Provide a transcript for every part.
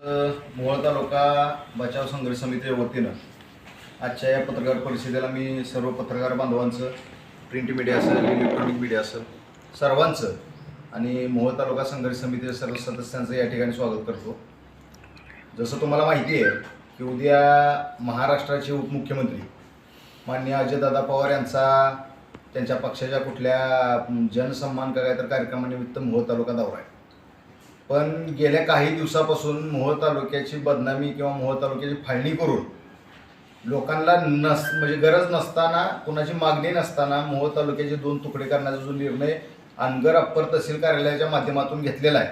मोहोळ तालुका बचाव संघर्ष समितीच्या वतीनं आजच्या या पत्रकार परिषदेला मी सर्व पत्रकार बांधवांचं प्रिंट मीडिया असेल इलेक्ट्रॉनिक मीडिया असेल सर्वांचं आणि मोहोळ तालुका संघर्ष समितीच्या सर्व सदस्यांचं या ठिकाणी स्वागत करतो. जसं तुम्हाला माहिती आहे की उद्या महाराष्ट्राचे उपमुख्यमंत्री माननीय अजयदादा पवार यांचा त्यांच्या पक्षाच्या कुठल्या जनसन्मान का तर कार्यक्रमानिमित्त मोहोळ तालुका दौरा आहे. पण गेल्या काही दिवसापासून मोहोळ तालुक्याची बदनामी किंवा मोहोळ तालुक्याची फाळणी करून लोकांना नस म्हणजे गरज नसताना कुणाची मागणी नसताना मोहोळ तालुक्याचे दोन तुकडे करण्याचा जो निर्णय अनगर अप्पर तहसील कार्यालयाच्या माध्यमातून घेतलेला आहे.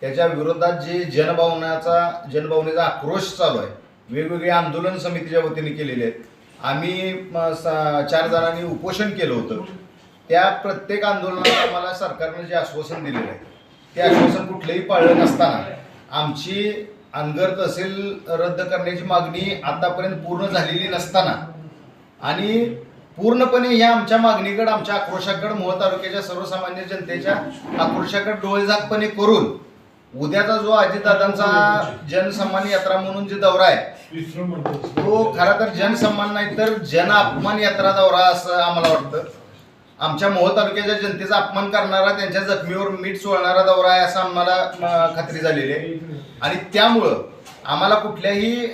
त्याच्या विरोधात जे जनभावनाचा जनभावनेचा आक्रोश चालू आहे वेगवेगळे आंदोलन समितीच्या वतीने केलेले आहेत. आम्ही स- चार जणांनी उपोषण केलं होतं. त्या प्रत्येक आंदोलनाला आम्हाला सरकारनं जे आश्वासन दिलेलं आहे ते आश्वासन कुठलंही पाळलं नसताना आमची अनगर तहसील रद्द करण्याची मागणी आतापर्यंत पूर्ण झालेली नसताना आणि पूर्णपणे ह्या आमच्या मागणीकडे आमच्या आक्रोशाकडे मोह तालुक्याच्या सर्वसामान्य जनतेच्या आक्रोशाकडे डोळेझाकपणे करून उद्याचा जो अजितदादांचा जनसन्मान यात्रा म्हणून जे दौरा आहे तो खरा तर जनसन्मान नाही तर जन अपमान यात्रा दौरा असं आम्हाला वाटतं. आमच्या मोहोळ तालुक्याच्या जनतेचा अपमान करणारा त्यांच्या जखमीवर मीठ चोळणारा दौरा आहे असं आम्हाला खात्री झालेली आहे. आणि त्यामुळं आम्हाला कुठल्याही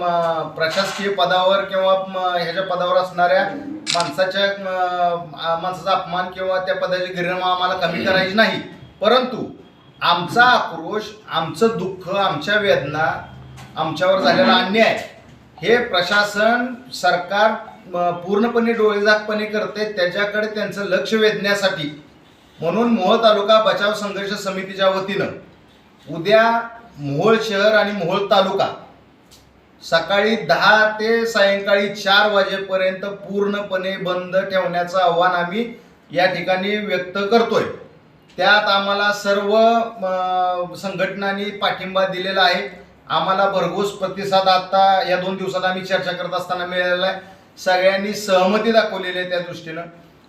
म, प्रशासकीय पदावर किंवा ह्याच्या पदावर असणाऱ्या माणसाच्या माणसाचा अपमान किंवा त्या पदाची गरिमा आम्हाला कमी करायची नाही. परंतु आमचा आक्रोश आमचं दुःख आमच्या वेदना आमच्यावर झालेला अन्याय हे प्रशासन सरकार पूर्णपणे डोळेजागपणे करते त्याच्याकडे त्यांचं लक्ष वेधण्यासाठी. म्हणून मोहोळ तालुका बचाव संघर्ष समितीच्या वतीनं उद्या मोहोळ शहर आणि मोहोळ तालुका सकाळी दहा ते सायंकाळी चार वाजेपर्यंत पूर्णपणे बंद ठेवण्याचं आव्हान आम्ही या ठिकाणी व्यक्त करतोय. त्यात आम्हाला सर्व संघटनांनी पाठिंबा दिलेला आहे. आम्हाला भरघोस प्रतिसाद आता या दोन दिवसात आम्ही चर्चा करत असताना मिळालेला आहे. सगळ्यांनी सहमती दाखवलेली आहे त्या दृष्टीनं.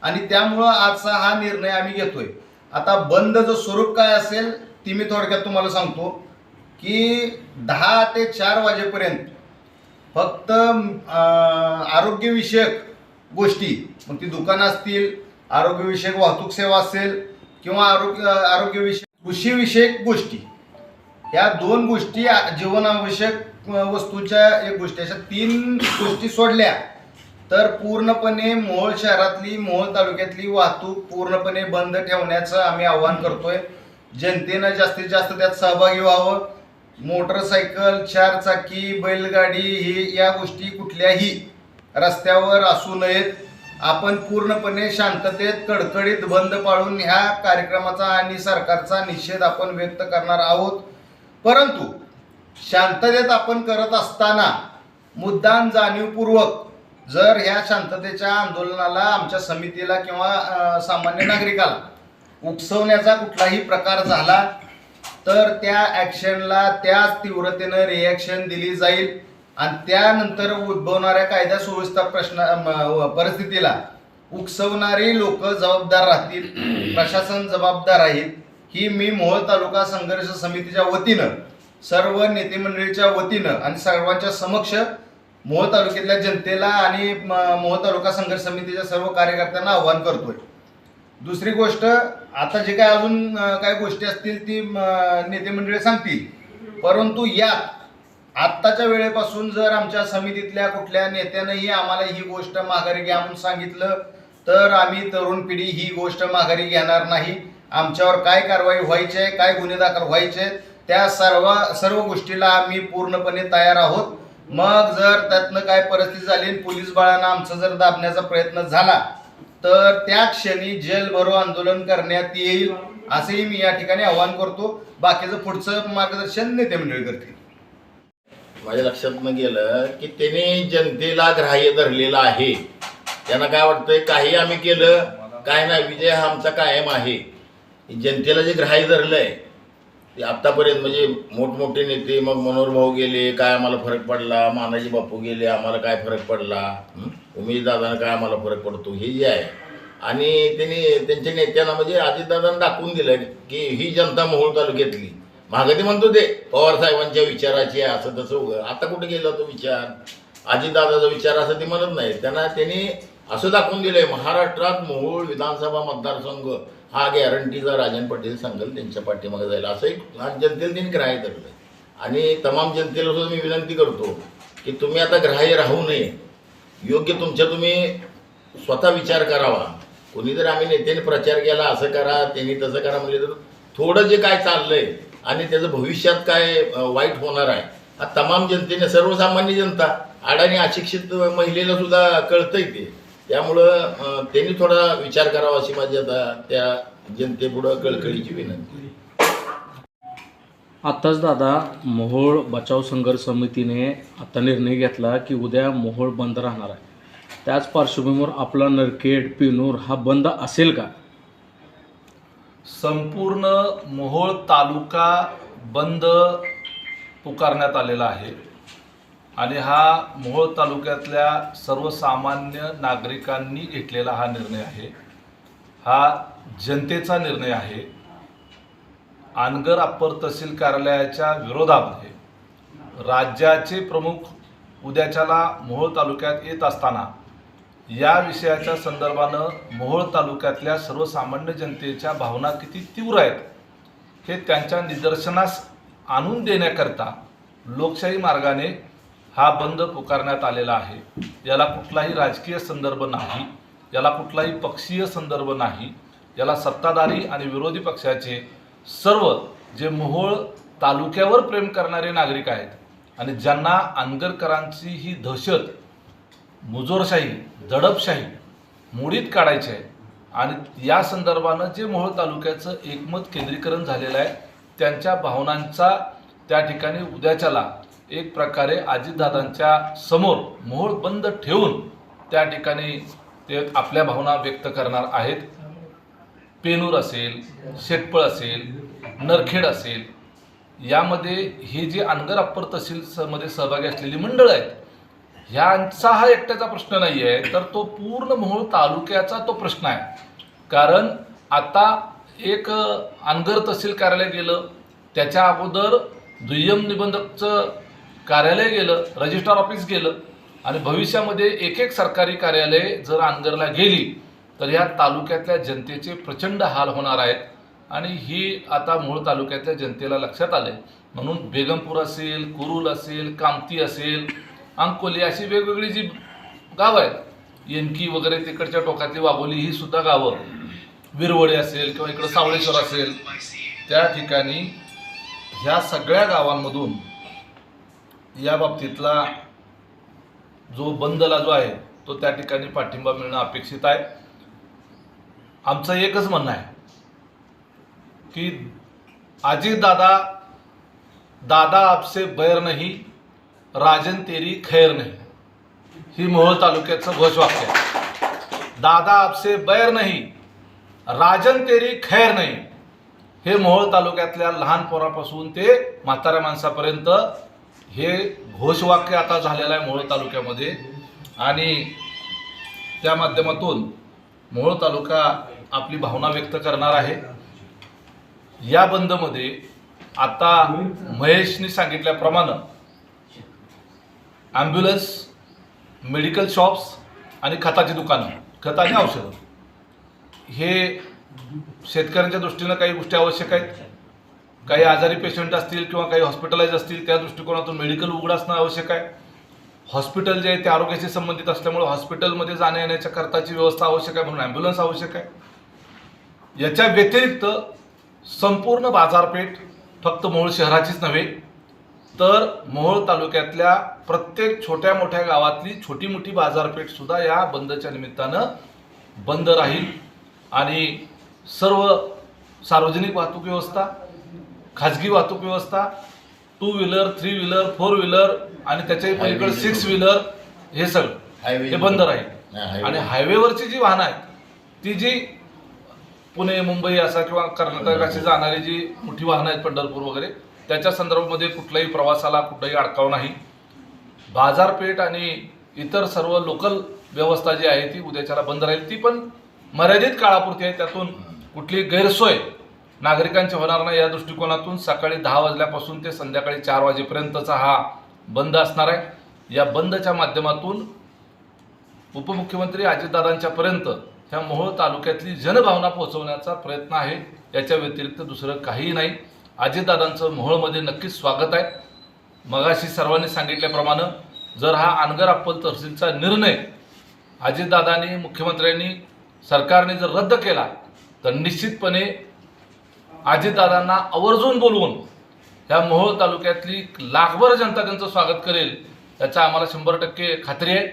आणि त्यामुळं आजचा हा निर्णय आम्ही घेतोय. आता बंदचं स्वरूप काय असेल ती मी थोडक्यात तुम्हाला सांगतो की दहा ते चार वाजेपर्यंत फक्त आरोग्यविषयक गोष्टी मग ती दुकानं असतील आरोग्यविषयक वाहतूक सेवा असेल किंवा आरोग्य आरोग्यविषयक कृषीविषयक गोष्टी ह्या दोन गोष्टी जीवनावश्यक वस्तूच्या एक गोष्टी अशा तीन गोष्टी सोडल्या तर पूर्णपणे मोहोळ शहरातली मोहोळ तालुक्यातली वाहतूक पूर्णपणे बंद ठेवण्याचं आम्ही आवाहन करतोय. जनतेनं जास्तीत जास्त त्यात सहभागी व्हावं. मोटरसायकल चार चाकी बैलगाडी ही या गोष्टी कुठल्याही रस्त्यावर असू नयेत. आपण पूर्णपणे शांततेत कडकडीत बंद पाळून ह्या कार्यक्रमाचा आणि सरकारचा निषेध आपण व्यक्त करणार आहोत. परंतु शांततेत आपण करत असताना मुद्दाम जाणीवपूर्वक जर ह्या शांततेच्या आंदोलनाला आमच्या समितीला किंवा सामान्य नागरिकाला उकसवण्याचा कुठलाही प्रकार झाला तर त्या ॲक्शनला त्याच तीव्रतेनं रिॲक्शन दिली जाईल. आणि त्यानंतर उद्भवणाऱ्या कायदा सुव्यवस्था प्रश्न म, परिस्थितीला उकसवणारी लोक जबाबदार राहतील प्रशासन जबाबदार राहील ही मी मोहोळ तालुका संघर्ष समितीच्या वतीनं सर्व नेतेमंडळीच्या वतीनं आणि सर्वांच्या समक्ष मोहोळ तालुक्यातल्या जनतेला आणि म- मोहोळ तालुका संघर्ष समितीच्या सर्व कार्यकर्त्यांना आव्हान करतोय. दुसरी गोष्ट आता जे काय अजून काही गोष्टी असतील ती नेते मंडळी सांगतील. परंतु यात आत्ताच्या वेळेपासून जर आमच्या समितीतल्या कुठल्या नेत्यानंही आम्हाला ही गोष्ट माघारी घ्या म्हणून सांगितलं तर आम्ही तरुण पिढी ही गोष्ट माघारी घेणार नाही. आमच्यावर काय कारवाई व्हायची आहे काय गुन्हे दाखल व्हायचे त्या सर्व सर्व गोष्टीला आम्ही पूर्णपणे तयार आहोत. मग जर त्यातनं काय परिस्थिती झाली पोलीस बाळांना आमचं जर दाबण्याचा प्रयत्न झाला तर त्या क्षणी जेल भरो आंदोलन करण्यात येईल असंही मी या ठिकाणी आवाहन करतो. बाकीचं पुढचं मार्गदर्शन नेते मंडळी करतील. माझ्या लक्षात न गेलं की त्याने जनतेला ग्राह्य धरलेलं आहे. त्यांना काय वाटतंय? काही आम्ही केलं काय नाही. विजय हा आमचा कायम आहे. जनतेला जे ग्राह्य धरलंय ते आत्तापर्यंत म्हणजे मोठमोठे नेते मग मनोहर भाऊ गेले काय आम्हाला फरक पडला? मानाजी बापू गेले आम्हाला काय फरक पडला? उमेशदादांना काय आम्हाला फरक पडतो? हे जे आहे. आणि त्यांनी त्यांच्या नेत्यांना म्हणजे अजितदादांना दाखवून दिलं की ही जनता मोहोळ तालुक्यातली. मागं ते म्हणतो ते पवार साहेबांच्या विचाराची आहे, असं तसं उगं आता कुठे गेला तो विचार? अजितदादाचा विचार असं ते म्हणत नाही त्यांना त्यांनी असं दाखवून दिलंय महाराष्ट्रात मोहोळ विधानसभा मतदारसंघ हा गॅरंटीचा राजन पाटील सांगेल त्यांच्या पाठीमागे जाईल. असं एक आज जनतेला त्यांनी ग्राह्य धरलं आणि तमाम जनतेला सुद्धा मी विनंती करतो की तुम्ही आता ग्राह्य राहू नये. योग्य तुमच्या तुम्ही स्वतः विचार करावा. कोणी जर आम्ही नेत्याने प्रचार केला असं करा त्यांनी तसं करा म्हणजे तर थोडं जे काय चाललंय आणि त्याचं भविष्यात काय वाईट होणार आहे हा तमाम जनतेने सर्वसामान्य जनता अडाणी अशिक्षित महिलेला सुद्धा कळतंय ते. त्यामुळं त्यांनी थोडा विचार करावा अशी माझी आता त्या जनतेपुढं कळकळीची विनंती. आत्ताच दादा मोहोळ बचाव संघर्ष समितीने आता निर्णय घेतला की उद्या मोहोळ बंद राहणार आहे. त्याच पार्श्वभूमीवर आपला नरखेड पेनूर हा बंद असेल का? संपूर्ण मोहोळ तालुका बंद पुकारण्यात आलेला आहे. आणि हा मोहोळ तालुक्यातल्या सर्वसामान्य नागरिकांनी घेतलेला हा निर्णय आहे. हा जनतेचा निर्णय आहे. आनगर अप्पर तहसील कार्यालयाच्या विरोधामध्ये राज्याचे प्रमुख उद्याच्याला मोहोळ तालुक्यात येत असताना या विषयाच्या संदर्भानं मोहोळ तालुक्यातल्या सर्वसामान्य जनतेच्या भावना किती तीव्र आहेत हे त्यांच्या निदर्शनास आणून देण्याकरता लोकशाही मार्गाने हा बंद पुकारण्यात आलेला आहे. याला कुठलाही राजकीय संदर्भ नाही. याला कुठलाही पक्षीय संदर्भ नाही. याला सत्ताधारी आणि विरोधी पक्षाचे सर्व जे मोहोळ तालुक्यावर प्रेम करणारे नागरिक आहेत आणि ज्यांना आंगरकरांची ही दहशत मुजोरशाही दडपशाही मोडीत काढायची आहे आणि या संदर्भानं जे मोहोळ तालुक्याचं एकमत केंद्रीकरण झालेलं आहे त्यांच्या भावनांचा त्या ठिकाणी उद्याच्याला एक प्रकारे अजितदादांच्या समोर मोहोळ बंद ठेवून त्या ठिकाणी ते आपल्या भावना व्यक्त करणार आहेत. पेनूर असेल शेटपळ असेल नरखेड असेल यामध्ये हे जे अनगर अप्पर तहसील स- मध्ये सहभागी असलेली मंडळं आहेत ह्यांचा हा एकट्याचा प्रश्न नाही आहे तर तो पूर्ण मोहोळ तालुक्याचा तो प्रश्न आहे. कारण आता एक अनगर तहसील कार्यालय गेलं त्याच्या अगोदर दुय्यम निबंधकचं कार्यालय गेलं रजिस्ट्रार ऑफिस गेलं आणि भविष्यामध्ये एक एक सरकारी कार्यालय जर अंगरला गेली तर या तालुक्यातल्या जनतेचे प्रचंड हाल होणार आहेत. आणि ही आता मूळ तालुक्यातल्या जनतेला लक्षात आले म्हणून बेगमपूर असेल कुरुल असेल कामती असेल अंकोली अशी वेगवेगळी जी गावं आहेत येनकी वगैरे तिकडच्या टोकातली वाघोली ही सुद्धा गावं. विरवडे असेल किंवा इकडं सावळेश्वर असेल. त्या ठिकाणी ह्या सगळ्या गावांमधून या बाबतीतला जो बंदला जो आहे तो त्या ठिकाणी पाठिंबा मिळणं अपेक्षित आहे. आमचं एकच म्हणणं आहे की आजी दादा दादा आपसे बैर नाही राजन तेरी खैर नाही. ही मोहोळ तालुक्याचं घोषवाक्य आहे. दादा आपसे बैर नाही राजन तेरी खैर नाही. हे मोहोळ तालुक्यातल्या लहान पोरापासून ते म्हाताऱ्या माणसापर्यंत हे घोषवाक्य आता झालेलं आहे मोहोळ तालुक्यामध्ये. आणि त्या माध्यमातून मोहोळ तालुका आपली भावना व्यक्त करणार आहे. या बंदमध्ये आता महेशनी सांगितल्याप्रमाणे ॲम्ब्युलन्स मेडिकल शॉप्स आणि खताची दुकानं खत आणि औषधं. हे शेतकऱ्यांच्या दृष्टीनं काही गोष्टी आवश्यक आहेत. काही आजारी पेशंट असतील किंवा काही हॉस्पिटलाइज असतील त्या दृष्टिकोनातून मेडिकल उघड असणं आवश्यक आहे. हॉस्पिटल जे आहे ते आरोग्याशी संबंधित असल्यामुळे हॉस्पिटलमध्ये जाण्या येण्याच्या करताची व्यवस्था आवश्यक आहे म्हणून ॲम्ब्युलन्स आवश्यक आहे. याच्या व्यतिरिक्त संपूर्ण बाजारपेठ फक्त मोहोळ शहराचीच नव्हे तर मोहोळ तालुक्यातल्या प्रत्येक छोट्या मोठ्या गावातली छोटी मोठी बाजारपेठसुद्धा या बंदच्या निमित्तानं बंद राहील. आणि सर्व सार्वजनिक वाहतूक व्यवस्था खाजगी वाहतूक व्यवस्था two wheeler three wheeler four wheeler आणि त्याच्याही पलीकडे. सिक्स व्हीलर हे सगळं. हे बंद राहील. आणि हायवेवरची जी वाहनं आहेत ती जी पुणे मुंबई असा किंवा कर्नाटक अशी जाणारी जी मोठी वाहनं आहेत पंढरपूर वगैरे त्याच्या संदर्भामध्ये कुठल्याही प्रवासाला कुठलाही अडकाव नाही बाजारपेठ आणि इतर सर्व लोकल व्यवस्था जी आहे ती उद्याच्याला बंद राहील ती पण मर्यादित काळापुरती आहे त्यातून कुठली गैरसोय नागरिकांचे होणार नाही या दृष्टिकोनातून सकाळी दहा वाजल्यापासून ते संध्याकाळी चार वाजेपर्यंतचा हा बंद असणार आहे. या बंदच्या माध्यमातून उपमुख्यमंत्री अजितदादांच्या पर्यंत ह्या मोहोळ तालुक्यातली जनभावना पोहोचवण्याचा प्रयत्न आहे. याच्या व्यतिरिक्त दुसरं काहीही नाही. अजितदादांचं मोहोळमध्ये नक्कीच स्वागत आहे. मगाशी सर्वांनी सांगितल्याप्रमाणे जर हा अनगर अप्पल तहसीलचा निर्णय अजितदादांनी मुख्यमंत्र्यांनी सरकारने जर रद्द केला तर निश्चितपणे अजितदादांना आवर्जून बोलवून ह्या मोहोळ तालुक्यातली लाखभर जनता त्यांचं स्वागत करेल. याचा आम्हाला शंभर टक्के खात्री आहे.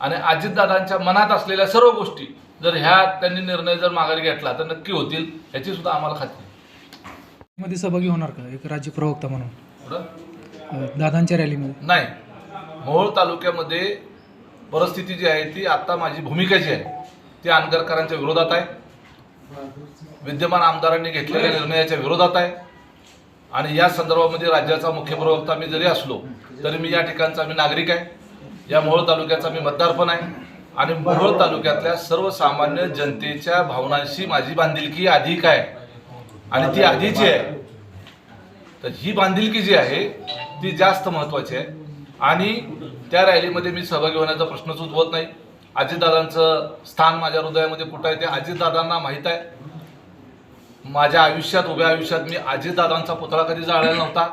आणि अजितदादांच्या मनात असलेल्या सर्व गोष्टी जर ह्या त्यांनी निर्णय जर माघारी घेतला तर नक्की होतील याची सुद्धा आम्हाला खात्री आहे. मध्ये सहभागी होणार का? एक राज्य प्रवक्ता म्हणून. दादांच्या रॅलीमध्ये. नाही. मोहोळ तालुक्यामध्ये परिस्थिती जी आहे ती आत्ता माझी भूमिका जी आहे. ती आंदरकरांच्या विरोधात आहे. विद्यमान आमदारांनी घेतलेल्या निर्णयाच्या विरोधात आहे. आणि या संदर्भामध्ये राज्याचा मुख्य प्रवक्ता मी जरी असलो तरी मी या ठिकाणचा मी नागरिक आहे. या मोहोळ तालुक्याचा मी मतदार पण आहे. आणि मोहोळ तालुक्यातल्या सर्वसामान्य जनतेच्या भावनांशी माझी बांधिलकी अधिक आहे. आणि ती आधीची आहे तर ही बांधिलकी जी आहे ती जास्त महत्वाची आहे. आणि त्या रॅलीमध्ये मी सहभागी होण्याचा प्रश्नच उद्भवत नाही. अजितदादांचं स्थान माझ्या हृदयामध्ये कुठं आहे ते अजितदादांना माहीत आहे. माझ्या आयुष्यात उभ्या आयुष्यात मी अजितदादांचा पुतळा कधी जाळला नव्हता.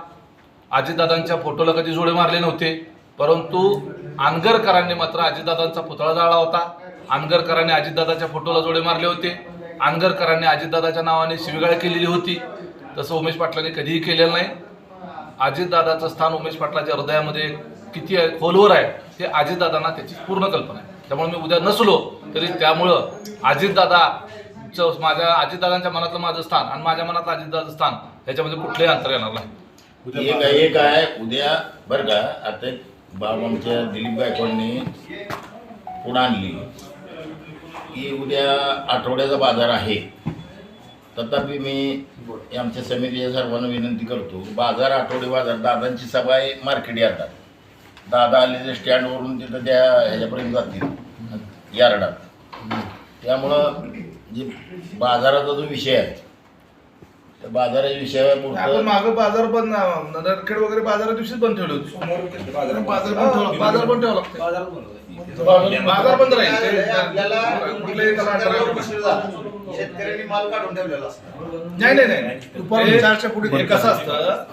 अजितदादांच्या फोटोला कधी जोडे मारले नव्हते. परंतु आनगरकरांनी मात्र अजितदादांचा पुतळा जाळला होता. आनगरकरांनी अजितदादाच्या फोटोला जोडे मारले होते. आनगरकरांनी अजितदादाच्या नावाने शिवीगाळ केलेली होती. तसं उमेश पाटलांनी कधीही केलेलं नाही. अजितदादाचं स्थान उमेश पाटलाच्या हृदयामध्ये किती आहे खोलवर आहे ते अजितदादांना त्याची पूर्ण कल्पना आहे. त्यामुळे मी उद्या नसलो तरी त्यामुळं अजितदादाचं माझ्या अजितदादांच्या मनातलं माझं स्थान आणि माझ्या मनातलं अजितदादाचं स्थान याच्यामध्ये कुठलंही अंतर येणार नाही. एक आहे एक आहे. उद्या बरं का आता एक बाब आमच्या दिलीप गायकवाडने पुढं आणली. की उद्या आठवड्याचा बाजार आहे. तथापि मी आमच्या समितीच्या सर्वांना विनंती करतो बाजार आठवडे बाजार दादांची सभा आहे मार्केट येतात दादा आले ते स्टँडवरून तिथं त्या ह्याच्यापर्यंत जातील. यार्डात त्यामुळं जे बाजाराचा जो विषय आहे त्या बाजाराच्या विषयापुरतं आपण मागं बाजार बंद नरखेड वगैरे बाजारा दिवशीच बंद ठेवले होते. बाजार पण ठेवला बाजार पण ठेवा लागते. बाजार बंद राहील. ते- आपल्याला कुठल्याही त्याला अडथळा येऊ नये. शेतकऱ्यांनी माल काढून ठेवलेला असतो. नाही नाही नाही. दुपारी चारच्या पुढे कसं असतं?